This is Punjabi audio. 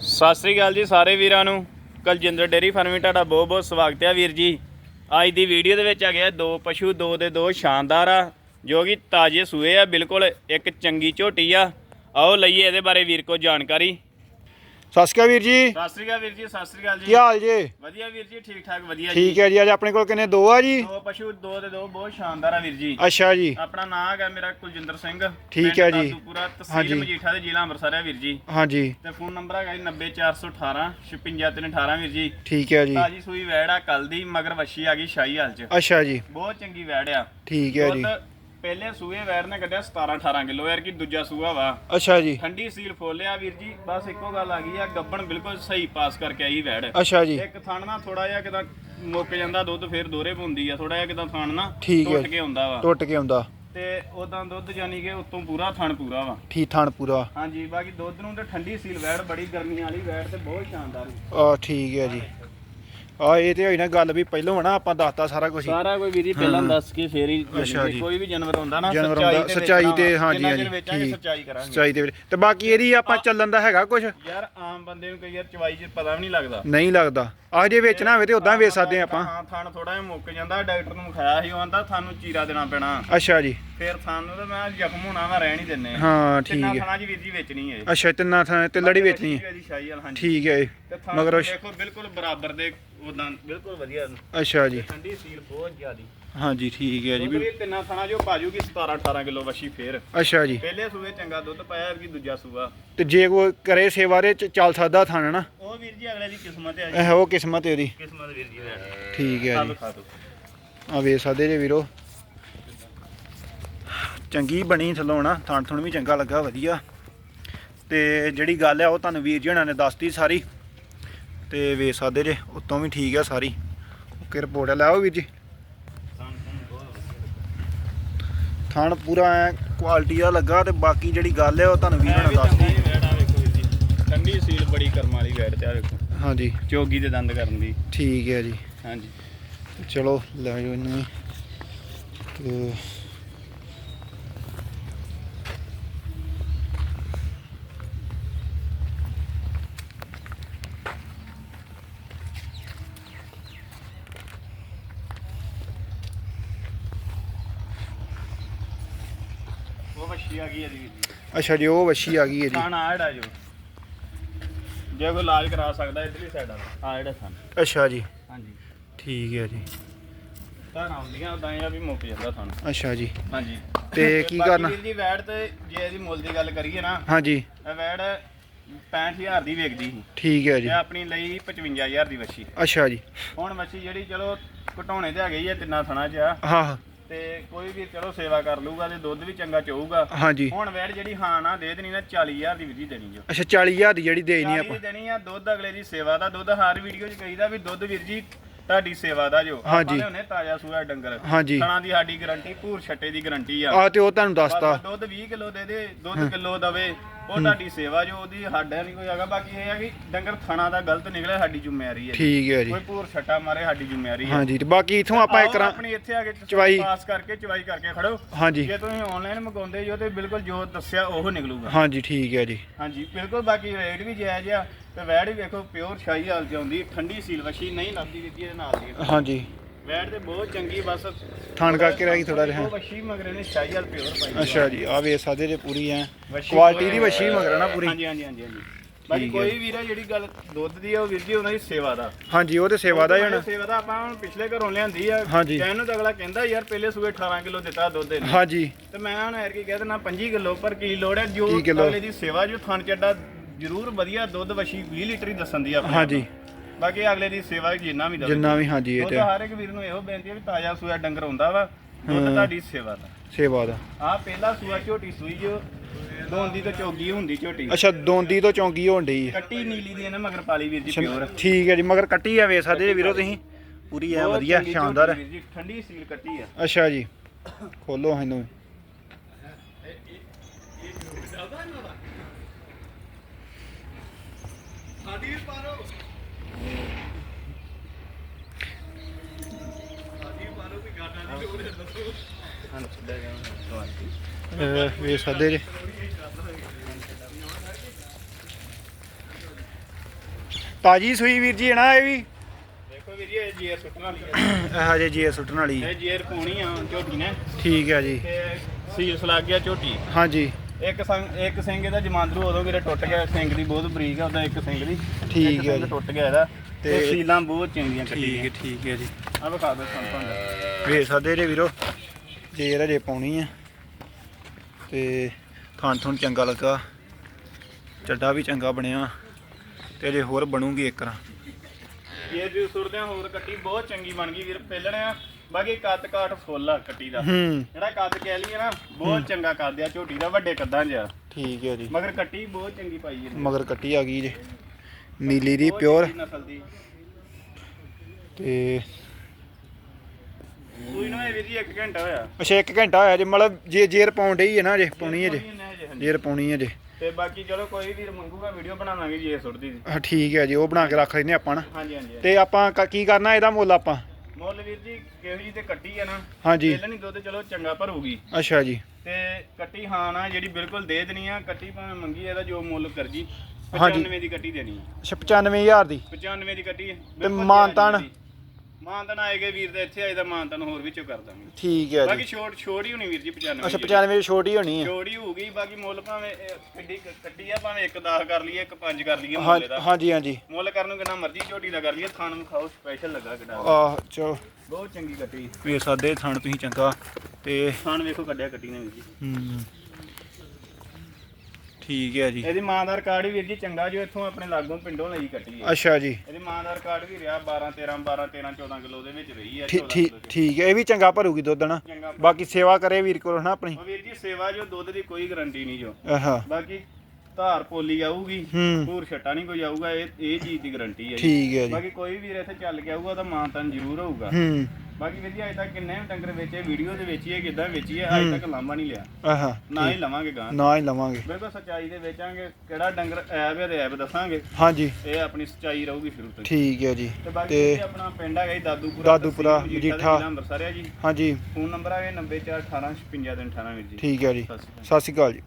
ਸਤਿ ਸ੍ਰੀ ਅਕਾਲ ਜੀ ਸਾਰੇ ਵੀਰਾਂ ਨੂੰ। ਕਲਜਿੰਦਰ ਡੇਰੀ ਫਾਰਮਿੰਗ ਤੁਹਾਡਾ ਬਹੁਤ ਬਹੁਤ ਸਵਾਗਤ ਹੈ ਵੀਰ ਜੀ। ਅੱਜ ਦੀ ਵੀਡੀਓ ਦੇ ਵਿੱਚ ਆ ਗਿਆ ਦੋ ਪਸ਼ੂ, ਦੋ ਦੇ ਦੋ ਸ਼ਾਨਦਾਰ ਆ, ਜੋ ਕਿ ਤਾਜ਼ੇ ਸੂਏ ਆ, ਬਿਲਕੁਲ ਇੱਕ ਚੰਗੀ ਝੋਟੀ ਆ। ਆਓ ਲਈਏ ਇਹਦੇ ਬਾਰੇ ਵੀਰ ਕੋ ਜਾਣਕਾਰੀ। ਸਤਿ ਸ਼੍ਰੀ ਅਕਾਲ ਵੀਰ ਜੀ। ਸਤਿ ਸ੍ਰੀ ਅਕਾਲ ਵੀਰ ਜੀ ਸਤਿ ਸ੍ਰੀ ਅਕਾਲ ਕੀ ਜੀ ਹਾਲ ਜੀ? ਵਧੀਆ ਵੀਰ ਜੀ ਠੀਕ ਠਾਕ ਵਧੀਆ ਠੀਕ ਜੀ। ਹੈ ਜੀ ਅੱਜ ਆਪਣੇ ਕੋਲ ਕਿੰਨੇ? ਦੋ ਆ ਜੀ? ਦੋ ਪਸ਼ੂ ਦੋ ਦੇ ਦੋ ਬਹੁਤ ਸ਼ਾਨਦਾਰ ਆ ਵੀਰ ਜੀ। ਅੱਛਾ ਜੀ। ਆਪਣਾ ਨਾਮ ਹੈਗਾ ਮੇਰਾ ਕੁਲਜਿੰਦਰ ਸਿੰਘ। ਠੀਕ ਹੈ ਜੀ। ਤਹਿਸੀਲ ਹਾਂਜੀ। ਮਜੀਠਾ ਦੇ ਜ਼ਿਲ੍ਹਾ ਅੰਮ੍ਰਿਤਸਰ ਹੈ ਵੀਰ ਜੀ। ਹਾਂਜੀ। ਤੇ ਫੋਨ ਨੰਬਰ ਹੈਗਾ ਜੀ 90418 56318 ਵੀਰ ਜੀ। ਠੀਕ ਹੈ ਜੀ। ਤਾਜੀ ਸੂਈ ਵੈੜ ਆ ਕੱਲ ਦੀ ਮਗਰ ਵੱਛੀ ਆ ਗਈ ਸ਼ਾਹੀ ਹਾਲ ਚ। ਅੱਛਾ ਜੀ। ਬਹੁਤ ਚੰਗੀ ਵੈੜ ਆ। ਠੀਕ ਹੈ ਜੀ। ਦੁੱਧ ਪਹਿਲੇ ਸੂਏ ਵੈੜ ਨੇ ਕੱਢਿਆ 17 18 ਕਿਲੋ ਯਾਰ ਕੀ ਦੂਜਾ ਸੂਆ ਵਾ। ਅੱਛਾ ਜੀ। ਠੰਡੀ ਸੀਲ ਫੋਲਿਆ ਵੀਰ ਜੀ ਬਸ ਇੱਕੋ ਗੱਲ ਆ ਗਈ ਆ ਗੱਬਣ ਬਿਲਕੁਲ ਸਹੀ ਪਾਸ ਕਰਕੇ ਆਈ ਵੈੜ। ਅੱਛਾ ਜੀ। ਇੱਕ ਥਣ ਨਾ ਥੋੜਾ ਜਿਹਾ ਕਿਦਾਂ ਮੁੱਕ ਜਾਂਦਾ ਦੁੱਧ ਫੇਰ ਦੋਰੇ ਪੁੰਦੀ ਆ ਥੋੜਾ ਜਿਹਾ ਕਿਦਾਂ ਥਣ ਨਾ ਠੀਕ ਹੈ। ਟੁੱਟ ਕੇ ਹੁੰਦਾ ਵਾ। ਟੁੱਟ ਕੇ ਆਉਂਦਾ। ਤੇ ਉਦਾਂ ਦੁੱਧ ਜਾਨੀ ਕਿ ਉਤੋਂ ਪੂਰਾ ਥਣ ਪੂਰਾ ਵਾ। ਠੀਕ ਥਾਣ ਪੂਰਾ। ਹਾਂਜੀ ਬਾਕੀ ਦੁੱਧ ਨੂੰ ਤੇ ਠੰਡੀ ਸੀਲ ਵੈੜ ਬੜੀ ਗਰਮੀ ਵਾਲੀ ਵੈੜ ਤੇ ਬਹੁਤ ਸ਼ਾਨਦਾਰ। ਆ ਠੀਕ ਹੈ ਜੀ। ਆ ਇਹ ਤੇ ਹੋਈ ਨਾ ਗੱਲ ਵੀ ਪਹਿਲੋਂ ਹਨਾ ਆਪਾਂ ਦੱਸਤਾ ਸਾਰਾ ਕੁਝ ਸਾਰਾ ਕੋਈ ਵੀਰੀ ਪਹਿਲਾਂ ਦੱਸ ਕੇ ਫੇਰ ਹੀ ਅੱਛਾ ਜੀ। ਕੋਈ ਵੀ ਜਾਨਵਰ ਹੁੰਦਾ ਨਾ ਜਾਨਵਰ ਤੇ ਸੱਚਾਈ ਤੇ। ਹਾਂਜੀ, ਹਾਂਜੀ, ਠੀਕ। ਸੱਚਾਈ ਕਰਾਂਗੇ ਸੱਚਾਈ ਦੇ ਵਿੱਚ ਤੇ ਬਾਕੀ ਇਹਦੀ ਆਪਾਂ ਚੱਲਣ ਦਾ ਹੈਗਾ ਕੁਝ ਯਾਰ ਆਮ ਬੰਦੇ ਨੂੰ ਕਈ ਵਾਰ ਚਵਾਈ 'ਚ ਪਤਾ ਵੀ ਨਹੀਂ ਲੱਗਦਾ ਨਹੀਂ ਲੱਗਦਾ ਆ ਜੇ ਵੇਚਣਾ ਹੋਵੇ ਤੇ ਉਦਾਂ ਵੇਚ ਸਕਦੇ ਆਪਾਂ ਹਾਂ ਥਣ ਥੋੜਾ ਜਿਹਾ ਮੁੱਕ ਜਾਂਦਾ ਡਾਕਟਰ ਨੂੰ ਵਿਖਾਇਆ ਸੀ ਉਹ ਤੁਹਾਨੂੰ ਚੀਰਾ ਦੇਣਾ ਪੈਣਾ ਅੱਛਾ ਜੀ ਫੇਰ ਸਾਨੂੰ ਤੇ ਮੈਂ ਜ਼ਖਮ ਹੋਣਾ ਮੈਂ ਰਹਿਣ ਹੀ ਦਿੰਨੇ ਹਾਂ। ਠੀਕ ਤਿੰਨਾਂ ਹੈ। ਥਣਾ ਜੀ ਵੀਰ ਜੀ ਵੇਚਣੀ ਹੈ। ਅੱਛਾ ਤਿੰਨਾਂ ਥਾਂ ਤੇ ਲੜੀ ਵੇਚਣੀ ਹੈ। ਇਹਦੀ ਸ਼ਾਹੀ ਵਾਲ ਹਾਂਜੀ। ਠੀਕ ਹੈ ਜੀ। ਮਗਰ ਉਹ- ਦੇਖੋ ਬਿਲਕੁਲ ਬਰਾਬਰ ਦੇ ਉਦਾਂ ਬਿਲਕੁਲ ਵਧੀਆ। ਅੱਛਾ ਜੀ। ਠੰਡੀ ਸੀਲ ਬਹੁਤ ਜ਼ਿਆਦੀ। ਹਾਂਜੀ ਠੀਕ ਹੈ ਜੀ ਵੀ ਵੀ ਤਿੰਨਾਂ ਥਣਾ ਜੋ ਬਾਜੂਗੀ 17 18 ਕਿਲੋ ਵਸ਼ੀ ਫੇਰ। ਅੱਛਾ ਜੀ। ਪਹਿਲੇ ਸੂਏ ਚੰਗਾ ਦੁੱਧ ਪਾਇਆ ਕਿ ਦੂਜਾ ਸੂਆ। ਤੇ ਜੇ ਕੋਈ ਕਰੇ ਸੇਵਾ ਦੇ ਚ ਚੱਲ ਸਕਦਾ ਥਾਣ ਨਾ ਉਹ ਵੀਰ ਜੀ ਅਗਲੇ ਦੀ ਕਿਸਮਤ ਹੈ ਜੀ। ਉਹ ਕਿਸਮਤ ਹੈ ਉਹਦੀ ਕਿਸਮਤ ਵੀਰ ਜੀ ਠੀਕ ਹੈ ਜੀ। ਆ ਵੇਖ ਸਕਦੇ ਜੇ ਵੀਰੋ। ਚੰਗੀ ਬਣੀ ਥੱਲੋਂ ਨਾ ਥਾਣ ਥੁਣ ਵੀ ਚੰਗਾ ਲੱਗਾ ਵਧੀਆ। ਤੇ ਜਿਹੜੀ ਗੱਲ ਹੈ ਉਹ ਤੁਹਾਨੂੰ ਵੀਰ ਜੀ ਹਣਾ ਨੇ ਦੱਸਤੀ ਸਾਰੀ। ਤੇ ਵੇਖ ਸਕਦੇ ਜੇ ਉਤੋਂ ਵੀ ਠੀਕ ਆ ਸਾਰੀ। ਓਕੇ ਰਿਪੋਰਟ ਲੈ ਆਓ ਵੀਰ ਜੀ। ਥਾਣ ਪੂਰਾ ਐ ਕੁਆਲਿਟੀ ਦਾ ਲੱਗਾ ਤੇ ਬਾਕੀ ਜਿਹੜੀ ਗੱਲ ਹੈ ਉਹ ਤੁਹਾਨੂੰ ਵੀਰ ਹਣਾ ਦੱਸਤੀ। ਠੰਡੀ ਸੀਲ ਬੜੀ ਕਰਮ ਵਾਲੀ ਵੈੜ ਤੇ ਆ ਵੇਖੋ। ਹਾਂਜੀ। ਚੋਗੀ ਦੇ ਦੰਦ ਕਰਨ ਦੀ। ਠੀਕ ਹੈ ਜੀ। ਹਾਂਜੀ। ਚਲੋ ਲੈ ਜਾਓ ਇਹਨੂੰ ਤੇ ਆ ਗਈ ਇਹਦੀ ਵੀਰ ਜੀ ਅੱਛਾ ਜੀ ਉਹ ਵੱਛੀ ਆ ਗਈ ਹੈ ਜੀ ਖਾਣਾ ਆੜਾ ਜੋ। ਜੇ ਕੋਈ ਇਲਾਜ ਕਰਾ ਸਕਦਾ ਇਧਰਲੀ ਸਾਈਡ ਆ ਆ ਜਿਹੜਾ ਥਾਂ ਅੱਛਾ ਜੀ। ਹਾਂਜੀ। ਠੀਕ ਹੈ ਜੀ। ਤਾਂ ਆਉਂਦੀਆਂ ਉਦਾਂ ਇਹ ਆ ਵੀ ਮੁੱਕ ਜਾਂਦਾ ਥਾਂ ਅੱਛਾ ਜੀ। ਹਾਂਜੀ। ਤੇ ਕੀ ਬਾਕੀ ਕਰਨਾ? ਵੀਰ ਜੀ ਵੈੜ ਤੇ ਜੇ ਇਹਦੀ ਮੁੱਲ ਦੀ ਗੱਲ ਕਰੀਏ ਨਾ ਹਾਂਜੀ। ਇਹ ਵੈੜ 65000 ਦੀ ਵੇਚਦੀ ਸੀ। ਠੀਕ ਹੈ ਜੀ। ਇਹ ਆਪਣੀ ਲਈ 55000 ਦੀ ਵੱਛੀ। ਅੱਛਾ ਜੀ। ਹੁਣ ਵੱਛੀ ਜਿਹੜੀ ਚਲੋ ਘਟਾਉਣੇ ਤੇ ਆ ਗਈ ਹੈ ਤਿੰਨਾਂ ਥਣਾ 'ਚ ਆ। ਹਾਂ ਹਾਂ, ਤੇ ਕੋਈ ਵੀ ਚਲੋ ਸੇਵਾ ਕਰ ਲੂਗਾ ਤੇ ਦੁੱਧ ਵੀ ਚੰਗਾ ਚੋਊਗਾ। ਹਾਂਜੀ। ਹੁਣ ਵੈੜ ਜਿਹੜੀ ਹਾਂ ਨਾ ਦੇ ਦੇਣੀ ਨਾ 40000 ਦੀ ਵਿਧੀ ਦੇਣੀ ਜੋ ਅੱਛਾ 40000 ਦੀ ਜਿਹੜੀ ਦੇਣੀ 40 ਆਪਾਂ। ਦੀ ਦੇਣੀ ਆ ਦੁੱਧ ਅਗਲੇ ਦੀ ਸੇਵਾ ਦਾ ਦੁੱਧ ਹਰ ਵੀਡੀਓ 'ਚ ਕਹੀਦਾ ਵੀ ਦੁੱਧ ਵੀਰ ਜੀ ਤੁਹਾਡੀ ਸੇਵਾ ਦਾ ਜੋ। ਹਾਂਜੀ। ਲਿਆਉਣੇ ਤਾਜ਼ਾ ਸੂਆ ਡੰਗਰ। ਹਾਂਜੀ। ਦੀ ਸਾਡੀ ਗਾਰੰਟੀ ਭੂਰ ਛੱਟੇ ਦੀ ਗਾਰੰਟੀ ਆ। ਆ ਤੇ ਉਹ ਤੁਹਾਨੂੰ ਦੱਸਤਾ। ਬਸ ਦੁੱਧ 20 ਕਿਲੋ ਦੇ ਦੇ ਦੁੱਧ ਕਿਲੋ ਦਵੇ। ਉਹ ਤੁਹਾਡੀ ਸੇਵਾ ਜੋ ਉਹਦੀ ਸਾਡਾ ਨਹੀਂ ਕੋਈ ਹੈਗਾ। ਬਾਕੀ ਇਹ ਹੈ ਕਿ ਡੰਗਰ ਥਣਾ ਦਾ ਗਲਤ ਨਿਕਲੇ ਸਾਡੀ ਜ਼ਿੰਮੇਵਾਰੀ ਹੈ। ਠੀਕ ਹੈ ਜੀ। ਕੋਈ ਭੂਰ ਛੱਟਾ ਮਾਰੇ ਸਾਡੀ ਜ਼ਿੰਮੇਵਾਰੀ ਹੈ। ਹਾਂਜੀ ਤੇ ਬਾਕੀ ਇਥੋਂ ਆਪਾਂ ਇੱਕ ਰਾਂ ਆਪਣੀ ਇੱਥੇ ਆ ਕੇ ਚਵਾਈ। ਪਾਸ ਕਰਕੇ ਚਵਾਈ ਕਰਕੇ ਖੜੋ। ਹਾਂਜੀ। ਜੇ ਤੁਸੀਂ ਆਨਲਾਈਨ ਮੰਗਾਉਂਦੇ ਜੋ ਤੇ ਬਿਲਕੁਲ ਜੋ ਦੱਸਿਆ ਉਹ ਨਿਕਲੂਗਾ। ਹਾਂਜੀ ਠੀਕ ਹੈ ਜੀ। ਹਾਂਜੀ ਬਿਲਕੁਲ ਬਾਕੀ ਰੇਟ ਵੀ ਜਾਇਜ਼ ਆ। ਤੇ ਵੈੜ ਵੀ ਵੇਖੋ ਪਿਓਰ ਸ਼ਾਹੀ ਹਾਲ ਚ ਆਉਂਦੀ ਠੰਡੀ ਸੀਲ ਵਸ਼ੀ ਨਹੀਂ ਲੱਭਦੀ ਵੀਦੀ ਇਹਦੇ ਨਾਲ ਦੀ। ਹਾਂਜੀ। ਵੈੜ ਤੇ ਬਹੁਤ ਚੰਗੀ ਬਸ। ਥਾਣ ਕਰਕੇ ਰਹਿ ਗਈ ਥੋੜਾ ਜਿਹਾ। ਉਹ ਵਸ਼ੀ ਮਗਰੇ ਨੇ ਸ਼ਾਹੀ ਹਾਲ ਪਿਓਰ ਪਾਈ। ਅੱਛਾ ਜੀ ਆ ਵੇਖ ਸਕਦੇ ਜੇ ਪੂਰੀ ਐ। ਵੱਛੀ ਕੁਆਲਿਟੀ ਦੀ ਵੱਛੀ ਮਗਰ ਨਾ ਪੂਰੀ। ਹਾਂਜੀ ਹਾਂਜੀ ਹਾਂਜੀ ਹਾਂਜੀ। ਬਾਕੀ ਠੀਕ ਹੈ। ਕੋਈ ਵੀਰ ਆ ਜਿਹੜੀ ਗੱਲ ਦੁੱਧ ਦੀ ਆ ਉਹ ਵੀਰ ਜੀ ਉਹਨਾਂ ਦੀ ਸੇਵਾ ਦਾ। ਹਾਂਜੀ ਉਹ ਤੇ ਸੇਵਾ ਦਾ ਜਣ ਸੇਵਾ ਦਾ ਆਪਾਂ ਹੁਣ ਪਿਛਲੇ ਘਰੋਂ ਲਿਆਂਦੀ ਆ ਹਾਂਜੀ। ਕਹਿਣ ਨੂੰ ਤਾਂ ਅਗਲਾ ਕਹਿੰਦਾ ਯਾਰ ਪਹਿਲੇ ਸੂਏ 18 ਕਿਲੋ ਦਿੱਤਾ ਦੁੱਧ ਇਹਨੇ। ਹਾਂਜੀ। ਤੇ ਮੈਂ ਹੁਣ ਐਰ ਕੀ ਕਹਿ ਦੇਣਾ 25 ਕਿਲੋ ਪਰ ਕੀ ਲੋੜ ਹੈ ਜੋ ਤੀਹ ਕਿੱਲੋ। ਅਗਲੇ ਦੀ ਸੇਵਾ ਜੋ ਥਣ ਚੱਡਾ ਜ਼ਰੂਰ ਵਧੀਆ ਦੁੱਧ ਵਸ਼ੀ 20 ਲੀਟਰ ਹੀ ਦੱਸਣ ਦੀ ਆ ਹਾਂਜੀ। ਬਾਕੀ ਅਗਲੇ ਦੀ ਸੇਵਾ ਜਿੰਨਾ ਵੀ ਦਵੇ। ਜਿੰਨਾ ਵੀ ਹਾਂਜੀ ਇਹ ਉਹ ਤੇ ਤਾਂ ਹਰ ਇੱਕ ਵੀਰ ਨੂੰ ਇਹੋ ਬੇਨਤੀ ਹੈ ਵੀ ਤਾਜ਼ਾ ਸੂਆ ਡੰਗਰ ਹੁੰਦਾ ਵਾ ਦੁੱਧ ਹਾਂ। ਤੁਹਾਡੀ ਸੇਵਾ ਦਾ। ਸੇਵਾ ਦਾ। ਆ ਪਹਿਲਾ ਸੂਆ ਝੋਟੀ ਸੂਈ ਜੋ ਦੋਂਦੀ ਤੇ ਚੋਗੀ ਹੁੰਦੀ ਝੋਟੀ। ਅੱਛਾ ਦੋਂਦੀ ਤੋਂ ਚੌਂਕੀ ਹੋਣ ਡਈ। ਹੈ ਕੱਟੀ ਨੀਲੀ ਦੀ ਇਹਨੇ ਮਗਰ ਪਾਲੀ ਵੀਰ ਜੀ ਪਿਓਰ। ਠੀਕ ਹੈ ਜੀ ਮਗਰ ਕੱਟੀ ਆ ਵੇਖ ਸਕਦੇ ਜੇ ਵੀਰੋ ਤੁਸੀਂ। ਪੂਰੀ ਐ ਵਧੀਆ ਸ਼ਾਨਦਾਰ। ਵੀਰ ਜੀ ਠੰਡੀ ਸੀਲ ਕੱਟੀ ਆ। ਅੱਛਾ ਜੀ ਖੋਲੋ ਇਹਨੂੰ। ਜੇ ਤਾਜੀ ਸੂਈ ਵੀਰ ਜੀ ਹੈ ਨਾ ਇਹ ਵੀ? ਦੇਖੋ ਵੀਰ ਜੀ ਇਹ ਜੀਆਰ ਸੁੱਟਣ ਵਾਲੀ ਹੈ। ਇਹ ਹਜੇ ਜੀ ਸੁੱਟਣ ਵਾਲੀ। ਇਹ ਜੀਆਰ ਪਾਉਣੀ ਆ ਝੋਟੀ ਨੇ। ਠੀਕ ਹੈ ਜੀ। ਤੇ ਸੀਲਸ ਲੱਗ ਗਿਆ ਝੋਟੀ। ਹਾਂਜੀ। ਇੱਕ ਸੰਗ ਇੱਕ ਸਿੰਘ ਇਹਦਾ ਜਮਾਂਦਰੂ ਉਦੋਂ ਵੀਰੇ ਟੁੱਟ ਗਿਆ ਸਿੰਘ ਦੀ ਬਹੁਤ ਬਰੀਕ ਆ ਉਹਦਾ ਇੱਕ ਸਿੰਘ ਦੀ। ਠੀਕ ਹੈ। ਟੁੱਟ ਗਿਆ ਇਹਦਾ। ਤੇ- ਸੀਲਾਂ ਬਹੁਤ ਚੰਗੀਆਂ ਠੀਕ ਕੱਟੀਆਂ ਹੈ ਠੀਕ ਹੈ ਜੀ। ਆ ਵਿਖਾ ਦੋ ਵੇਖ ਸਕਦੇ ਜੇ ਵੀਰੋ ਜੇਰ ਹਜੇ ਪਾਉਣੀ ਆ। ਤੇ ਖਾਣ ਥਣ ਚੰਗਾ ਲੱਗਾ। ਚੱਡਾ ਵੀ ਚੰਗਾ ਬਣਿਆ। ਤੇ ਅਜੇ ਹੋਰ ਬਣੂਗੀ ਇੱਕ ਰਾਂ ਇਹ ਵੀ ਸੁਰਦਿਆਂ ਹੋਰ ਕੱਟੀ ਬਹੁਤ ਚੰਗੀ ਬਣ ਗਈ ਵੀਰ ਪਹਿਲਣਿਆ ਬਾਕੀ ਕੱਦ ਕਾਠ ਫੁੱਲ ਆ ਕੱਟੀ ਦਾ। ਹੂੰ। ਜਿਹੜਾ ਕੱਦ ਕਹਿ ਲਈਏ ਨਾ ਬਹੁਤ ਚੰਗਾ ਕੱਦ ਆ ਝੋਟੀ ਦਾ ਵੱਡੇ ਕੱਦਾਂ ਜਿਹਾ ਠੀਕ ਹੈ ਜੀ। ਮਗਰ ਕੱਟੀ ਬਹੁਤ ਚੰਗੀ ਪਾਈ ਇਹਨੇ। ਮਗਰ ਕੱਟੀ ਆ ਗਈ ਜੇ। ਨੀਲੀ ਦੀ ਪਿਓਰ। ਚੰਗੀ ਨਸਲ ਦੀ। ਤੇ ਵੀਰ ਜੀ 1 ਘੰਟਾ ਹੋਇਆ। ਅੱਛਾ 1 ਘੰਟਾ ਹੋਇਆ ਜੇ ਮਤਲਬ ਜੇ ਜੇਰ ਪਾਉਣ ਡਈ ਹੈ ਨਾ ਜੇ ਪਾਉਣੀ ਹੈ ਜੇ। ਜੇ ਜੇਰ ਪਾਉਣੀ ਹੈ ਜੇ। ਤੇ ਬਾਕੀ ਚਲੋ ਕੋਈ ਵੀਰ ਮੰਗੂਗਾ ਵੀਡੀਓ ਬਣਾਵਾਂਗੇ ਜੇ ਸੁੱਟਦੀ ਦੀ। ਹਾਂ ਠੀਕ ਹੈ ਜੀ ਉਹ ਬਣਾ ਕੇ ਰੱਖ ਲੈਨੇ ਆਪਾਂ ਨਾ। ਹਾਂਜੀ ਹਾਂਜੀ ਤੇ ਆਪਾਂ ਕ- ਕੀ ਕਰਨਾ ਇਹਦਾ ਮੁੱਲ ਆਪਾਂ? ਮੁੱਲ ਵੀਰ ਜੀ ਕਿਹੋ ਜੀ ਤੇ ਕੱਟੀ ਆ ਨਾ। ਹਾਂਜੀ। ਪਹਿਲਾਂ ਨਹੀਂ ਦੁੱਧ ਚਲੋ ਚੰਗਾ ਭਰੂਗੀ। ਅੱਛਾ ਜੀ। ਤੇ ਕੱਟੀ ਹਾਂ ਨਾ ਜਿਹੜੀ ਬਿਲਕੁਲ ਦੇ ਦੇਣੀ ਆ ਕੱਟੀ ਭਾਵੇਂ ਮੰਗੀ ਇਹਦਾ ਜੋ ਮੁੱਲ ਕਰਜੀ ਹਾਂਜੀ। 95 ਦੀ ਕੱਟੀ ਦੇਣੀ ਅੱਛਾ 95000 ਦੀ। 95 ਦੀ ਕੱਟੀ ਹੈ ਤੇ ਮਾਨਤਾਨ? ਮਾਨਤਨ ਆਏਗੇ ਵੀਰ ਦੇ ਇੱਥੇ ਆਏ ਦਾ ਮਾਨਤਨ ਹੋਰ ਵਿੱਚੋਂ ਕਰ ਦਾਂਗੇ। ਠੀਕ ਹੈ ਬਾਕੀ ਜੀ। ਛੋਟ ਛੋੜ ਹੀ ਹੋਣੀ ਵੀਰ ਜੀ 95 ਅੱਛਾ ਜਿਹੜੀ। 95 ਦੀ ਛੋਟੀ ਹੋਣੀ ਹੈ। ਛੋੜ ਹੀ ਹੋਊਗੀ ਬਾਕੀ ਮੁੱਲ ਭਾਵੇਂ ਇਹ ਕਿੱਡੀ ਕੁ ਕੱਟੀ ਆ ਭਾਵੇਂ 1 10 ਕਰ ਲਈਏ 1 5 ਕਰ ਲਈਏ ਹਾਂ- ਮੁੱਲ ਦਾ ਹਾਂਜੀ ਹਾਂਜੀ। ਮੁੱਲ ਕਰਨ ਨੂੰ ਕਿੰਨਾ ਮਰਜ਼ੀ ਝੋਟੀ ਦਾ ਕਰ ਲਈਏ ਥਾਣ ਨੂੰ ਖਾਓ ਸਪੈਸ਼ਲ ਲੱਗਾ ਕਿਡਾ। ਆਹ ਚਲੋ। ਬਹੁਤ ਚੰਗੀ ਕੱਟੀ। ਵੇਖ ਸਕਦੇ ਥਣ ਤੁਸੀਂ ਚੰਗਾ ਤੇ ਥਾਣ ਵੇਖੋ ਕੱਢਿਆ ਕੱਟੀ ਨੇ ਵੀਰ ਜੀ। ਹੂੰ। ਠੀਕ ਹੈ ਜੀ। ਇਹਦੀ ਮਾਂ ਦਾ ਰਿਕਾਰਡ ਵੀ ਵੀਰ ਜੀ ਚੰਗਾ ਜੋ ਇੱਥੋਂ ਆਪਣੇ ਲਾਗੋਂ ਪਿੰਡੋਂ ਲਈ ਕੱਟੀ ਹੈ ਅੱਛਾ ਜੀ। ਇਹਦੀ ਮਾਂ ਦਾ ਰਿਕਾਰਡ ਵੀ ਰਿਹਾ 12 13 12 13 14 ਕਿਲੋ ਦੇ ਵਿੱਚ ਰਹੀ ਹੈ ਠੀਕ 14 ਠੀਕ ਕਿਲੋ ਚ। ਠੀਕ ਹੈ ਇਹ ਵੀ ਚੰਗਾ ਭਰੂਗੀ ਦੁੱਧ ਨਾ ਚੰਗਾ ਬਾਕੀ ਸੇਵਾ ਕਰੇ ਵੀਰ ਕੋਲ ਨਾ ਆਪਣੀ। ਉਹ ਵੀਰ ਜੀ ਸੇਵਾ ਜੋ ਦੁੱਧ ਦੀ ਕੋਈ ਗਾਰੰਟੀ ਨਹੀਂ ਜੋ। ਆਹਾ। ਬਾਕੀ ਧਾਰ ਪੋਲੀ ਆਊਗੀ ਹੂੰ। ਪੂਰ ਛੱਟਾ ਨਹੀਂ ਕੋਈ ਆਊਗਾ ਇਹ ਇਹ ਚੀਜ਼ ਦੀ ਗਾਰੰਟੀ ਹੈ ਜੀ। ਠੀਕ ਹੈ ਜੀ। ਬਾਕੀ ਕੋਈ ਵੀਰ ਇੱਥੇ ਚੱਲ ਕੇ ਆਊਗਾ ਤਾਂ ਮਾਂ ਤਨ ਜ਼ਰੂਰ ਹੋਊਗਾ ਹੂੰ। ਬਾਕੀ ਜੀ ਅਜੇ ਤੱਕ ਕਿੰਨੇ ਡੰਗਰ ਵੇਚੇ ਵੀਡੀਓ ਦੇ ਵੇਚੀਏ ਕਿਦਾਂ ਵੇਚੀਏ ਅਜੇ ਤੱਕ ਲਾਂਭਾ ਨਹੀਂ ਲਿਆ। ਆਹਾ। ਨਾ ਹੀ ਲਵਾਂਗੇ ਗਾਂ। ਨਾ ਹੀ ਲਵਾਂਗੇ। ਬਿਲਕੁਲ ਸੱਚਾਈ ਦੇ ਵੇਚਾਂਗੇ। ਕਿਹੜਾ ਡੰਗਰ ਐਬ ਹੈ ਤੇ ਐਬ ਦੱਸਾਂਗੇ। ਹਾਂਜੀ। ਇਹ ਆਪਣੀ ਸੱਚਾਈ ਰਹੂਗੀ ਸ਼ੁਰੂ ਤੋਂ। ਠੀਕ ਹੈ ਜੀ। ਤੇ ਆਪਣਾ ਪਿੰਡ ਹੈਗਾ ਜੀ ਦਾਦੂਪੁਰਾ ਦਾਦੂਪੁਰਾ, ਮਜੀਠਾ। ਅੰਮ੍ਰਿਤਸਰ ਹੈ ਜੀ। ਹਾਂਜੀ। ਫੋਨ ਨੰਬਰ ਹੈਗਾ 90418 56 18 ਵੀਰ ਜੀ। ਠੀਕ ਹੈ ਜੀ। ਸਤਿ ਸ਼੍ਰੀ ਅਕਾਲ ਜੀ।